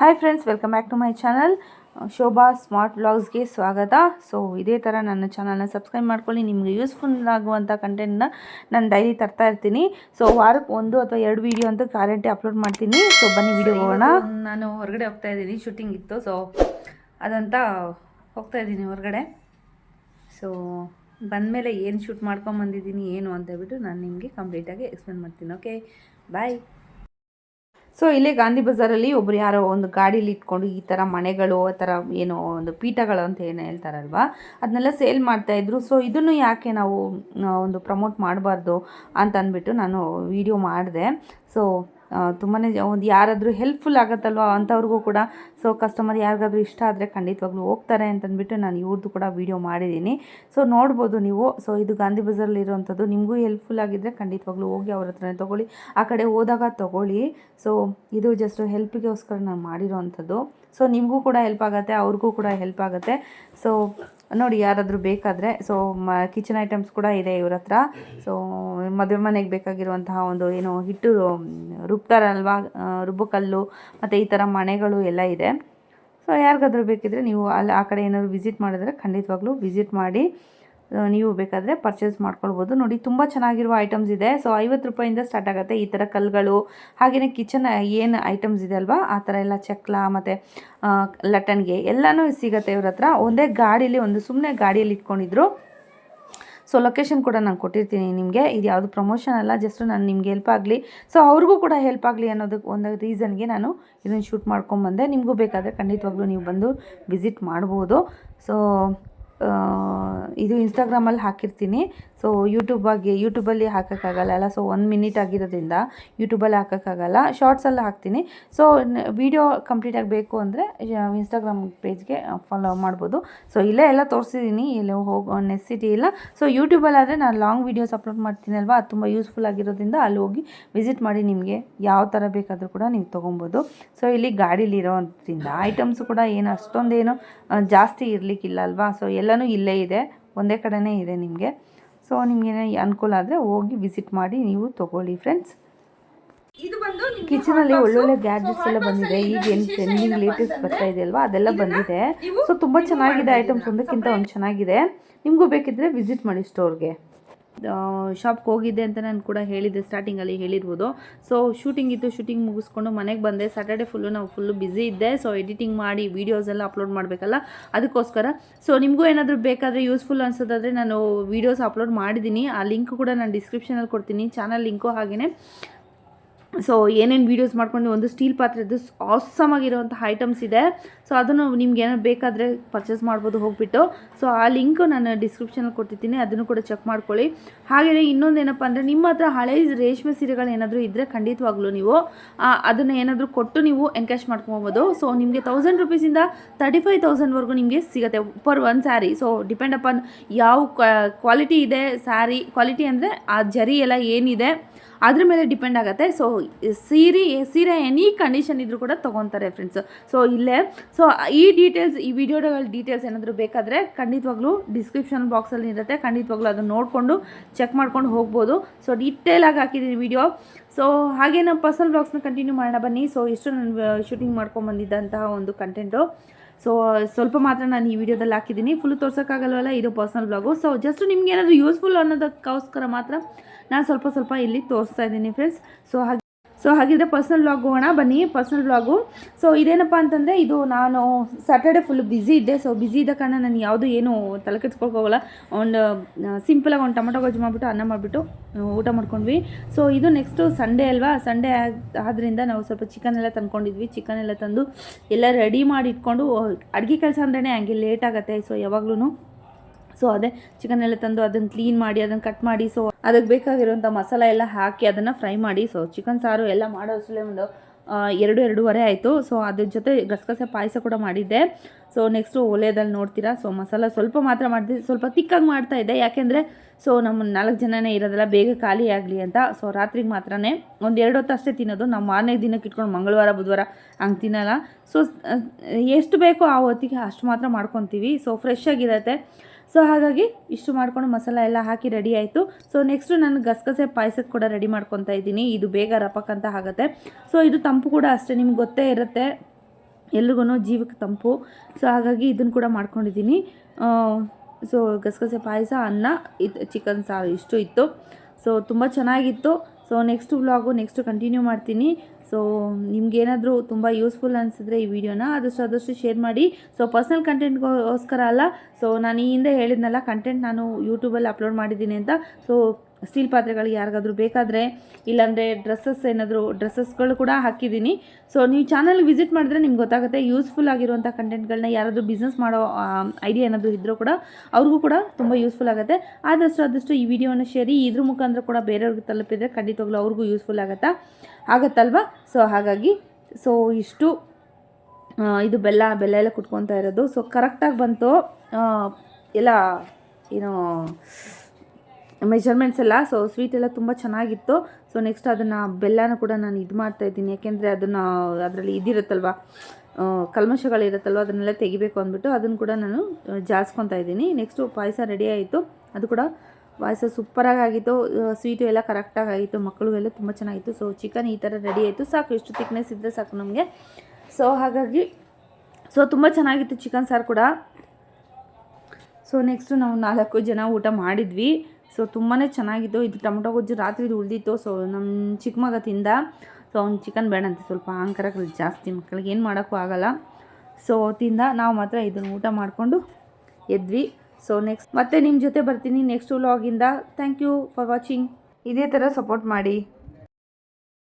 Hi friends welcome back to my channel Shobha smart ವ್ಲಾಗ್ಸ್ಗೆ ಸ್ವಾಗತ. So ಇದೇ ಥರ ನನ್ನ ಚಾನಲ್ನ ಸಬ್ಸ್ಕ್ರೈಬ್ ಮಾಡ್ಕೊಳ್ಳಿ. ನಿಮಗೆ ಯೂಸ್ಫುಲ್ ಆಗುವಂಥ ಕಂಟೆಂಟ್ನ ನಾನು ಡೈಲಿ ತರ್ತಾ ಇರ್ತೀನಿ. ಸೊ ವಾರಕ್ಕೆ ಒಂದು ಅಥವಾ ಎರಡು ವೀಡಿಯೋ ಅಂತ ಗ್ಯಾರಂಟಿ ಅಪ್ಲೋಡ್ ಮಾಡ್ತೀನಿ. ಸೊ ಬನ್ನಿ ವಿಡಿಯೋ ಹೋಗೋಣ. ನಾನು ಹೊರಗಡೆ ಹೋಗ್ತಾ ಇದ್ದೀನಿ. ಶೂಟಿಂಗ್ ಇತ್ತು. ಸೊ ಅದಂತ ಹೋಗ್ತಾ ಇದ್ದೀನಿ ಹೊರಗಡೆ. ಸೊ ಬಂದಮೇಲೆ ಏನು ಶೂಟ್ ಮಾಡ್ಕೊಂಬಂದಿದ್ದೀನಿ ಏನು ಅಂತ ಹೇಳ್ಬಿಟ್ಟು ನಾನು ನಿಮಗೆ ಕಂಪ್ಲೀಟಾಗಿ ಎಕ್ಸ್ಪ್ಲೇನ್ ಮಾಡ್ತೀನಿ. ಓಕೆ ಬಾಯ್ ಸೊ ಇಲ್ಲೇ ಗಾಂಧಿ ಬಜಾರಲ್ಲಿ ಒಬ್ರು ಯಾರೋ ಒಂದು ಗಾಡೀಲಿ ಇಟ್ಕೊಂಡು ಈ ಥರ ಮನೆಗಳು, ಆ ಥರ ಏನೋ ಒಂದು ಪೀಠಗಳು ಅಂತ ಏನು ಹೇಳ್ತಾರಲ್ವ? ಅದನ್ನೆಲ್ಲ ಸೇಲ್ ಮಾಡ್ತಾಯಿದ್ರು ಸೊ ಇದನ್ನು ಯಾಕೆ ನಾವು ಒಂದು ಪ್ರಮೋಟ್ ಮಾಡಬಾರ್ದು ಅಂತ ಅಂದ್ಬಿಟ್ಟು ನಾನು ವಿಡಿಯೋ ಮಾಡಿದೆ. ಸೊ ತುಂಬಾ ಒಂದು ಯಾರಾದರೂ ಹೆಲ್ಪ್ಫುಲ್ ಆಗುತ್ತಲ್ವ? ಅಂಥವ್ರಿಗೂ ಕೂಡ. ಸೊ ಕಸ್ಟಮರ್ ಯಾರಿಗಾದ್ರೂ ಇಷ್ಟ ಆದರೆ ಖಂಡಿತವಾಗ್ಲೂ ಹೋಗ್ತಾರೆ ಅಂತಂದ್ಬಿಟ್ಟು ನಾನು ಇವ್ರದ್ದು ಕೂಡ ವಿಡಿಯೋ ಮಾಡಿದ್ದೀನಿ. ಸೊ ನೋಡ್ಬೋದು ನೀವು. ಸೊ ಇದು ಗಾಂಧಿ ಬಜಾರಲ್ಲಿ ಇರುವಂಥದ್ದು. ನಿಮಗೂ ಹೆಲ್ಪ್ಫುಲ್ ಆಗಿದ್ದರೆ ಖಂಡಿತವಾಗ್ಲೂ ಹೋಗಿ ಅವ್ರ ಹತ್ರನೇ ತೊಗೊಳ್ಳಿ. ಆ ಕಡೆ ಹೋದಾಗ ತೊಗೊಳ್ಳಿ. ಸೊ ಇದು ಜಸ್ಟ್ ಹೆಲ್ಪಿಗೋಸ್ಕರ ನಾನು ಮಾಡಿರೋವಂಥದ್ದು ಸೊ ನಿಮಗೂ ಕೂಡ ಹೆಲ್ಪ್ ಆಗುತ್ತೆ, ಅವ್ರಿಗೂ ಕೂಡ ಹೆಲ್ಪ್ ಆಗುತ್ತೆ. ಸೊ ನೋಡಿ ಯಾರಾದರೂ ಬೇಕಾದರೆ ಸೊ ಮ ಕಿಚನ್ ಐಟಮ್ಸ್ ಕೂಡ ಇದೆ ಇವ್ರ ಹತ್ರ. ಸೊ ಮದುವೆ ಮನೆಗೆ ಬೇಕಾಗಿರುವಂತಹ ಒಂದು ಏನು ಹಿಟ್ಟು ರುಬ್ತಾರಲ್ವ ರುಬ್ಬು ರುಬ್ಬಕಲ್ಲು, ಮತ್ತು ಈ ಥರ ಮಣೆಗಳು ಎಲ್ಲ ಇದೆ. ಸೊ ಯಾರಿಗಾದ್ರೂ ಬೇಕಿದ್ರೆ ನೀವು ಅಲ್ಲಿ ಆ ಕಡೆ ಏನಾದ್ರು ವಿಸಿಟ್ ಮಾಡಿದ್ರೆ ಖಂಡಿತವಾಗ್ಲೂ ವಿಸಿಟ್ ಮಾಡಿ. ನೀವು ಬೇಕಾದರೆ ಪರ್ಚೇಸ್ ಮಾಡ್ಕೊಳ್ಬೋದು. ನೋಡಿ, ತುಂಬ ಚೆನ್ನಾಗಿರುವ ಐಟಮ್ಸ್ ಇದೆ. ಸೊ ಐವತ್ತು ರೂಪಾಯಿಂದ ಸ್ಟಾರ್ಟ್ ಆಗುತ್ತೆ ಈ ಥರ ಕಲ್ಗಳು ಹಾಗೆಯೇ ಕಿಚನ್ ಏನು ಐಟಮ್ಸ್ ಇದೆ ಅಲ್ವಾ? ಆ ಥರ ಎಲ್ಲ ಚಕ್ಲ ಮತ್ತು ಲಟನ್ಗೆ ಎಲ್ಲನೂ ಸಿಗುತ್ತೆ ಇವ್ರ ಹತ್ರ. ಒಂದೇ ಗಾಡೀಲಿ ಒಂದು ಸುಮ್ಮನೆ ಗಾಡಿಯಲ್ಲಿ ಇಟ್ಕೊಂಡಿದ್ರು. ಸೊ ಲೊಕೇಶನ್ ಕೂಡ ನಾನು ಕೊಟ್ಟಿರ್ತೀನಿ ನಿಮಗೆ. ಇದು ಯಾವುದು ಪ್ರಮೋಷನ್ ಅಲ್ಲ ಜಸ್ಟ್ ನಾನು ನಿಮ್ಗೆ ಹೆಲ್ಪ್ ಆಗಲಿ. ಸೊ ಅವ್ರಿಗೂ ಕೂಡ ಹೆಲ್ಪ್ ಆಗಲಿ ಅನ್ನೋದಕ್ಕೆ ಒಂದು ರೀಸನ್ಗೆ ನಾನು ಇದನ್ನು ಶೂಟ್ ಮಾಡ್ಕೊಂಬಂದೆ ನಿಮಗೂ ಬೇಕಾದರೆ ಖಂಡಿತವಾಗ್ಲೂ ನೀವು ಬಂದು ವಿಸಿಟ್ ಮಾಡ್ಬೋದು. ಸೊ ಇದು ಇನ್ಸ್ಟಾಗ್ರಾಮಲ್ಲಿ ಹಾಕಿರ್ತೀನಿ. ಸೊ ಯೂಟ್ಯೂಬಾಗಿ ಯೂಟ್ಯೂಬಲ್ಲಿ ಹಾಕೋಕ್ಕಾಗಲ್ಲ ಅಲ್ಲ? ಸೊ ಒಂದು ಮಿನಿಟ್ ಆಗಿರೋದ್ರಿಂದ ಯೂಟ್ಯೂಬಲ್ಲಿ ಹಾಕೋಕ್ಕಾಗಲ್ಲ. ಶಾರ್ಟ್ಸಲ್ಲಿ ಹಾಕ್ತೀನಿ. ಸೊ ವಿಡಿಯೋ ಕಂಪ್ಲೀಟ್ ಆಗಬೇಕು ಅಂದರೆ ಇನ್ಸ್ಟಾಗ್ರಾಮ್ ಪೇಜ್ಗೆ ಫಾಲೋ ಮಾಡ್ಬೋದು. ಸೊ ಇಲ್ಲೇ ಎಲ್ಲ ತೋರಿಸಿದ್ದೀನಿ ಇಲ್ಲಿ ಹೋಗೋ ನೆಸಿಟಿ ಇಲ್ಲ. ಸೊ ಯೂಟ್ಯೂಬಲ್ಲಿ ಆದರೆ ನಾನು ಲಾಂಗ್ ವೀಡಿಯೋಸ್ ಅಪ್ಲೋಡ್ ಮಾಡ್ತೀನಿ ಅಲ್ವಾ? ಅದು ತುಂಬ ಯೂಸ್ಫುಲ್ ಆಗಿರೋದ್ರಿಂದ ಅಲ್ಲಿ ಹೋಗಿ ವಿಸಿಟ್ ಮಾಡಿ ನಿಮಗೆ ಯಾವ ಥರ ಬೇಕಾದರೂ ಕೂಡ ನೀವು ತೊಗೊಬೋದು. ಸೊ ಇಲ್ಲಿ ಗಾಡೀಲಿ ಇರೋದ್ರಿಂದ ಐಟಮ್ಸ್ ಕೂಡ ಏನು, ಅಷ್ಟೊಂದೇನು ಜಾಸ್ತಿ ಇರಲಿಕ್ಕಿಲ್ಲ ಅಲ್ವಾ? ಸೊ ಎಲ್ಲನೂ ಇಲ್ಲೇ ಇದೆ. ಒಂದೇ ಕಡೆನೇ ಇದೆ ನಿಮಗೆ. ಸೊ ನಿಮಗೆ ಅನುಕೂಲ ಆದರೆ ಹೋಗಿ ವಿಸಿಟ್ ಮಾಡಿ ನೀವು ತೊಗೊಳ್ಳಿ ಫ್ರೆಂಡ್ಸ್ ಇದು ಬಂದು ನಿಮ್ಗೆ ಕಿಚನಲ್ಲಿ ಒಳ್ಳೊಳ್ಳೆ ಗ್ಯಾಜೆಟ್ಸ್ ಎಲ್ಲ ಬಂದಿದೆ ಅಲ್ಲಿ ಈಗ ಏನು ಟ್ರೆಂಡಿಂಗ್ ಲೇಟೆಸ್ಟ್ ಬರ್ತಾ ಇದೆ ಅಲ್ವಾ ಅದೆಲ್ಲ ಬಂದಿದೆ. ಸೊ ತುಂಬ ಚೆನ್ನಾಗಿದೆ ಐಟಮ್ಸ್ ಒಂದಕ್ಕಿಂತ ಒಂದು ಚೆನ್ನಾಗಿದೆ. ನಿಮಗೂ ಬೇಕಿದ್ರೆ ವಿಸಿಟ್ ಮಾಡಿ ಸ್ಟೋರ್ಗೆ ಶಾಪ್ಗೆ ಹೋಗಿದ್ದೆ ಅಂತ ನಾನು ಕೂಡ ಹೇಳಿದ್ದೆ ಸ್ಟಾರ್ಟಿಂಗಲ್ಲಿ ಹೇಳಿರ್ಬೋದು. ಸೊ ಶೂಟಿಂಗ್ ಇತ್ತು ಶೂಟಿಂಗ್ ಮುಗಿಸ್ಕೊಂಡು ಮನೆಗೆ ಬಂದೆ. ಸ್ಯಾಟರ್ಡೆ ಫುಲ್ಲು ನಾವು ಫುಲ್ಲು ಬ್ಯುಸಿ ಇದ್ದೆ. ಸೊ ಎಡಿಟಿಂಗ್ ಮಾಡಿ ವೀಡಿಯೋಸ್ ಎಲ್ಲ ಅಪ್ಲೋಡ್ ಮಾಡಬೇಕಲ್ಲ, ಅದಕ್ಕೋಸ್ಕರ. ಸೊ ನಿಮಗೂ ಏನಾದರೂ ಬೇಕಾದರೆ ಯೂಸ್ಫುಲ್ ಅನ್ಸೋದಾದರೆ ನಾನು ವೀಡಿಯೋಸ್ ಅಪ್ಲೋಡ್ ಮಾಡಿದ್ದೀನಿ. ಆ ಲಿಂಕ್ ಕೂಡ ನಾನು ಡಿಸ್ಕ್ರಿಪ್ಷನಲ್ಲಿ ಕೊಡ್ತೀನಿ. ಚಾನಲ್ ಲಿಂಕು ಹಾಗೆಯೇ ಸೊ ಏನೇನು ವೀಡಿಯೋಸ್ ಮಾಡ್ಕೊಂಡು ಒಂದು ಸ್ಟೀಲ್ ಪಾತ್ರೆದು ಆಸಮ್ ಆಗಿರುವಂಥ ಐಟಮ್ಸ್ ಇದೆ. ಸೊ ಅದನ್ನು ನಿಮ್ಗೆ ಏನಾದ್ರು ಬೇಕಾದರೆ ಪರ್ಚೇಸ್ ಮಾಡ್ಬೋದು ಹೋಗ್ಬಿಟ್ಟು. ಸೊ ಆ ಲಿಂಕು ನಾನು ಡಿಸ್ಕ್ರಿಪ್ಷನಲ್ಲಿ ಕೊಟ್ಟಿದ್ದೀನಿ ಅದನ್ನು ಕೂಡ ಚೆಕ್ ಮಾಡ್ಕೊಳ್ಳಿ. ಹಾಗೆಯೇ ಇನ್ನೊಂದು ಏನಪ್ಪ ಅಂದರೆ ನಿಮ್ಮ ಹತ್ರ ಹಳೆ ರೇಷ್ಮೆ ಸೀರೆಗಳು ಏನಾದರೂ ಇದ್ದರೆ ಖಂಡಿತವಾಗ್ಲೂ ನೀವು ಅದನ್ನ ಅದನ್ನು ಏನಾದರೂ ಕೊಟ್ಟು ನೀವು ಎನ್ಕ್ಯಾಶ್ ಮಾಡ್ಕೊಬೋದು. ಸೊ ನಿಮಗೆ ತೌಸಂಡ್ ರುಪೀಸಿಂದ ತರ್ಟಿ ಫೈವ್ ತೌಸಂಡ್ವರೆಗೂ ನಿಮಗೆ ಸಿಗುತ್ತೆ per one saree so depend upon ಯಾವ ಕ್ವಾಲಿಟಿ ಇದೆ ಸ್ಯಾರಿ ಕ್ವಾಲಿಟಿ ಅಂದರೆ ಆ ಜರಿ ಎಲ್ಲ ಏನಿದೆ ಅದ್ರ ಮೇಲೆ ಡಿಪೆಂಡ್ ಆಗುತ್ತೆ. ಸೊ ಸೀರೆ ಸೀರೆ ಎನಿ ಕಂಡೀಷನ್ ಇದ್ರೂ ಕೂಡ ತೊಗೊತಾರೆ ಫ್ರೆಂಡ್ಸ್ ಸೊ ಇಲ್ಲೇ ಸೊ ಈ ಡೀಟೇಲ್ಸ್ ಈ ವಿಡಿಯೋಗಳ ಡೀಟೇಲ್ಸ್ ಏನಾದರೂ ಬೇಕಾದರೆ ಖಂಡಿತವಾಗ್ಲೂ ಡಿಸ್ಕ್ರಿಪ್ಷನ್ ಬಾಕ್ಸಲ್ಲಿ ಇರುತ್ತೆ. ಖಂಡಿತವಾಗ್ಲೂ ಅದನ್ನು ನೋಡಿಕೊಂಡು ಚೆಕ್ ಮಾಡ್ಕೊಂಡು ಹೋಗ್ಬೋದು. ಸೊ ಡೀಟೇಲಾಗಿ ಹಾಕಿದ್ದೀನಿ ವಿಡಿಯೋ ಸೊ ಹಾಗೆ ನಮ್ಮ ಪರ್ಸನಲ್ ಬ್ಲಾಗ್ಸ್ನ ಕಂಟಿನ್ಯೂ ಮಾಡೋಣ ಬನ್ನಿ. ಸೊ ಇಷ್ಟು ನಾನು ಶೂಟಿಂಗ್ ಮಾಡ್ಕೊಂಬಂದಿದ್ದಂತಹ ಒಂದು ಕಂಟೆಂಟು ಸೊ ಸ್ವಲ್ಪ ಮಾತ್ರ ನಾನು ಈ ವಿಡಿಯೋದಲ್ಲಿ ಹಾಕಿದ್ದೀನಿ. ಫುಲ್ ತೋರ್ಸೋಕ್ಕಾಗಲ್ವಲ್ಲ, ಇದು ಪರ್ಸನಲ್ ಬ್ಲಾಗು ಸೊ ಜಸ್ಟ್ ನಿಮ್ಗೆ ಏನಾದರೂ ಯೂಸ್ಫುಲ್ ಅನ್ನೋದಕ್ಕೋಸ್ಕರ ಮಾತ್ರ ನಾನು ಸ್ವಲ್ಪ ಸ್ವಲ್ಪ ಇಲ್ಲಿ ತೋರಿಸ್ತಾ ಇದ್ದೀನಿ ಫ್ರೆಂಡ್ಸ್ ಸೊ ಹಾಗೆ ಸೊ ಹಾಗಿದ್ರೆ ಪರ್ಸ್ನಲ್ ವ್ಲಾಗ್ ಹೋಗೋಣ. ಬನ್ನಿ ಪರ್ಸ್ನಲ್ ವ್ಲಾಗು ಸೊ ಇದೇನಪ್ಪ ಅಂತಂದರೆ, ಇದು ನಾನು ಸ್ಯಾಟರ್ಡೆ ಫುಲ್ ಬ್ಯುಸಿ ಇದ್ದೆ. ಸೊ ಬ್ಯುಸಿ ಇದ್ದ ಕಾರಣ ನಾನು ಯಾವುದು ಏನು ತಲೆ ಕೆಡ್ಸ್ಕೊಳ್ಕೋಗಲ್ಲ ಒಂದು ಸಿಂಪಲಾಗಿ ಒಂದು ಟೊಮೊಟೊ ಗೊಜ್ಜು ಮಾಡಿಬಿಟ್ಟು, ಅನ್ನ ಮಾಡಿಬಿಟ್ಟು ಊಟ ಮಾಡ್ಕೊಂಡ್ವಿ. ಸೊ ಇದು ನೆಕ್ಸ್ಟು ಸಂಡೇ ಅಲ್ವಾ? ಸಂಡೇ ಆದ್ದರಿಂದ ನಾವು ಸ್ವಲ್ಪ ಚಿಕನ್ ಎಲ್ಲ ತಂದ್ಕೊಂಡಿದ್ವಿ. ಚಿಕನ್ ಎಲ್ಲ ತಂದು ಎಲ್ಲ ರೆಡಿ ಮಾಡಿ ಇಟ್ಕೊಂಡು, ಅಡುಗೆ ಕೆಲಸ ಅಂದ್ರೆ ಹಂಗೆ ಲೇಟ್ ಆಗುತ್ತೆ. ಸೊ ಯಾವಾಗ್ಲೂ ಸೊ ಅದೇ ಚಿಕನ್ ಎಲ್ಲ ತಂದು ಅದನ್ನು ಕ್ಲೀನ್ ಮಾಡಿ, ಅದನ್ನು ಕಟ್ ಮಾಡಿ ಸೊ ಅದಕ್ಕೆ ಬೇಕಾಗಿರುವಂಥ ಮಸಾಲ ಎಲ್ಲ ಹಾಕಿ ಅದನ್ನು ಫ್ರೈ ಮಾಡಿ. ಸೊ ಚಿಕನ್ ಸಾರು ಎಲ್ಲ ಮಾಡೋ ಅಷ್ಟೇ ಒಂದು ಎರಡು, ಎರಡೂವರೆ ಆಯಿತು. ಸೊ ಅದ್ರ ಜೊತೆ ಗಸಗಸೆ ಪಾಯಸ ಕೂಡ ಮಾಡಿದ್ದೆ. ಸೊ ನೆಕ್ಸ್ಟು ಒಲೆದಲ್ಲಿ ನೋಡ್ತೀರಾ? ಸೊ ಮಸಾಲ ಸ್ವಲ್ಪ ಮಾತ್ರ ಮಾಡಿದೆ ಸ್ವಲ್ಪ ತಿಕ್ಕಾಗಿ ಮಾಡ್ತಾ ಇದ್ದೆ. ಯಾಕೆಂದರೆ ಸೊ ನಮ್ಮ ನಾಲ್ಕು ಜನನೇ ಇರೋದಲ್ಲ, ಬೇಗ ಖಾಲಿ ಆಗಲಿ ಅಂತ. ಸೊ ರಾತ್ರಿಗೆ ಮಾತ್ರನೇ ಒಂದು ಎರಡು ಹೊತ್ತು ಅಷ್ಟೇ ತಿನ್ನೋದು. ನಾವು ಮಾರನೇ ದಿನಕ್ಕೆ ಇಟ್ಕೊಂಡು ಮಂಗಳವಾರ, ಬುಧವಾರ ಹಂಗೆ ತಿನ್ನಲ್ಲ. ಸೊ ಎಷ್ಟು ಬೇಕೋ ಆ ಹೊತ್ತಿಗೆ ಅಷ್ಟು ಮಾತ್ರ ಮಾಡ್ಕೊತೀವಿ. ಸೊ ಫ್ರೆಶ್ ಆಗಿರುತ್ತೆ. ಸೊ ಹಾಗಾಗಿ ಇಷ್ಟು ಮಾಡ್ಕೊಂಡು ಮಸಾಲ ಎಲ್ಲ ಹಾಕಿ ರೆಡಿ ಆಯಿತು. ಸೊ ನೆಕ್ಸ್ಟು ನಾನು ಗಸಗಸೆ ಪಾಯಸಕ್ಕೆ ಕೂಡ ರೆಡಿ ಮಾಡ್ಕೊತಾ ಇದ್ದೀನಿ. ಇದು ಬೇಗ ರಪಕ್ಕಂತ ಆಗುತ್ತೆ. ಸೊ ಇದು ತಂಪು ಕೂಡ ಅಷ್ಟೇ. ನಿಮ್ಗೆ ಗೊತ್ತೇ ಇರುತ್ತೆ. ಎಲ್ರಿಗೂ ಜೀವಕ್ಕೆ ತಂಪು. ಸೊ ಹಾಗಾಗಿ ಇದನ್ನು ಕೂಡ ಮಾಡ್ಕೊಂಡಿದ್ದೀನಿ ಸೊ ಗಸಗಸೆ ಪಾಯಸ, ಅನ್ನ, ಇದು, ಚಿಕನ್ ಸಾರು ಇಷ್ಟು ಇತ್ತು. ಸೊ ತುಂಬ ಚೆನ್ನಾಗಿತ್ತು. So next vlog next continue ಮಾಡ್ತೀನಿ. ಸೊ ನಿಮ್ಗೇನಾದರೂ ತುಂಬ ಯೂಸ್ಫುಲ್ ಅನಿಸಿದ್ರೆ ಈ ವಿಡಿಯೋನ ಆದಷ್ಟು ಆದಷ್ಟು ಶೇರ್ ಮಾಡಿ. ಸೊ ಪರ್ಸ್ನಲ್ ಕಂಟೆಂಟ್ಗೋಸ್ಕರ ಅಲ್ಲ. ಸೊ ನಾನು ಈ ಹಿಂದೆ ಹೇಳಿದ್ನಲ್ಲ ಕಂಟೆಂಟ್ ನಾನು ಯೂಟ್ಯೂಬಲ್ಲಿ ಅಪ್ಲೋಡ್ ಮಾಡಿದ್ದೀನಿ ಅಂತ. ಸೊ ಸ್ಟೀಲ್ ಪಾತ್ರೆಗಳಿಗೆ ಯಾರಿಗಾದರೂ ಬೇಕಾದರೆ, ಇಲ್ಲಾಂದರೆ ಡ್ರೆಸ್ಸಸ್ ಏನಾದರೂ ಡ್ರೆಸ್ಸಸ್ಗಳು ಕೂಡ ಹಾಕಿದ್ದೀನಿ. ಸೊ ನೀವು ಚಾನಲ್ಗೆ ವಿಸಿಟ್ ಮಾಡಿದ್ರೆ ನಿಮ್ಗೆ ಗೊತ್ತಾಗುತ್ತೆ ಯೂಸ್ಫುಲ್ ಆಗಿರುವಂಥ ಕಂಟೆಂಟ್ಗಳನ್ನ ಯಾರಾದರೂ ಬಿಸ್ನೆಸ್ ಮಾಡೋ ಐಡಿಯಾ ಏನಾದರೂ ಇದ್ದರೂ ಕೂಡ ಅವ್ರಿಗೂ ಕೂಡ ತುಂಬ ಯೂಸ್ಫುಲ್ ಆಗುತ್ತೆ. ಆದಷ್ಟು ಆದಷ್ಟು ಈ ವಿಡಿಯೋನ ಶೇರಿ ಇದ್ರ ಮುಖಾಂತರ ಕೂಡ ಬೇರೆಯವ್ರಿಗೆ ತಲುಪಿದರೆ ಖಂಡಿತವಾಗ್ಲೂ ಅವ್ರಿಗೂ ಯೂಸ್ಫುಲ್ ಆಗುತ್ತಾ? ಆಗತ್ತಲ್ವಾ? ಸೊ ಹಾಗಾಗಿ ಸೊ ಇಷ್ಟು ಇದು ಬೆಲ್ಲ ಬೆಲ್ಲ ಎಲ್ಲ ಕುಟ್ಕೊತಾ ಇರೋದು. ಸೊ ಕರೆಕ್ಟಾಗಿ ಬಂತು. ಎಲ್ಲ, ಏನು ಮೆಜರ್ಮೆಂಟ್ಸ್ ಎಲ್ಲ, ಸೊ ಸ್ವೀಟ್ ಎಲ್ಲ ತುಂಬ ಚೆನ್ನಾಗಿತ್ತು. ಸೊ ನೆಕ್ಸ್ಟ್ ಅದನ್ನು ಬೆಲ್ಲನ ಕೂಡ ನಾನು ಇದು ಮಾಡ್ತಾ ಇದ್ದೀನಿ. ಯಾಕೆಂದರೆ ಅದನ್ನು, ಅದರಲ್ಲಿ ಇದಿರುತ್ತಲ್ವ ಕಲ್ಮಶಗಳಿರುತ್ತಲ್ವ ಅದನ್ನೆಲ್ಲ ತೆಗಿಬೇಕು ಅಂದ್ಬಿಟ್ಟು ಅದನ್ನು ಕೂಡ ನಾನು ಜಾಸ್ಕೊತಾ ಇದ್ದೀನಿ. ನೆಕ್ಸ್ಟು ಪಾಯಸ ರೆಡಿ ಆಯಿತು. ಅದು ಕೂಡ ಪಾಯಸ ಸೂಪರಾಗಿ ಆಗಿತ್ತು ಸ್ವೀಟು ಎಲ್ಲ ಕರೆಕ್ಟಾಗಿ ಆಗಿತ್ತು ಮಕ್ಕಳಿಗೆಲ್ಲ ತುಂಬ ಚೆನ್ನಾಗಿತ್ತು. ಸೊ ಚಿಕನ್ ಈ ಥರ ರೆಡಿ ಆಯಿತು. ಸಾಕು, ಇಷ್ಟು ತಿಕ್ನೆಸ್ ಇದ್ದರೆ ಸಾಕು ನಮಗೆ. ಸೊ ಹಾಗಾಗಿ ಸೊ ತುಂಬ ಚೆನ್ನಾಗಿತ್ತು ಚಿಕನ್ ಸಾರು ಕೂಡ. ಸೊ ನೆಕ್ಸ್ಟು ನಾವು ನಾಲ್ಕು ಜನ ಊಟ ಮಾಡಿದ್ವಿ. ಸೊ ತುಂಬಾ ಚೆನ್ನಾಗಿತ್ತು ಇದು ಟೊಮೊಟೊ ಗೊಜ್ಜು ರಾತ್ರಿದು ಉಳಿದಿತ್ತು. ಸೊ ನಮ್ಮ ಚಿಕ್ಕ ಮಗ ತಿಂದ. ಸೊ ಅವ್ನು ಚಿಕನ್ ಅಂತ. ಸ್ವಲ್ಪ ಆಂಕರಕ್ಕೆ ಜಾಸ್ತಿ ಮಕ್ಕಳಿಗೆ ಏನು ಮಾಡೋಕ್ಕೂ ಆಗಲ್ಲ. ಸೊ ತಿಂದ. ನಾವು ಮಾತ್ರ ಇದನ್ನು ಊಟ ಮಾಡಿಕೊಂಡು ಎದ್ವಿ. ಸೊ ನೆಕ್ಸ್ಟ್ ಮತ್ತೆ ನಿಮ್ಮ ಜೊತೆ ಬರ್ತೀನಿ ನೆಕ್ಸ್ಟ್ ವ್ಲಾಗಿಂದ ಥ್ಯಾಂಕ್ ಯು ಫಾರ್ ವಾಚಿಂಗ್ ಇದೇ ಥರ ಸಪೋರ್ಟ್ ಮಾಡಿ.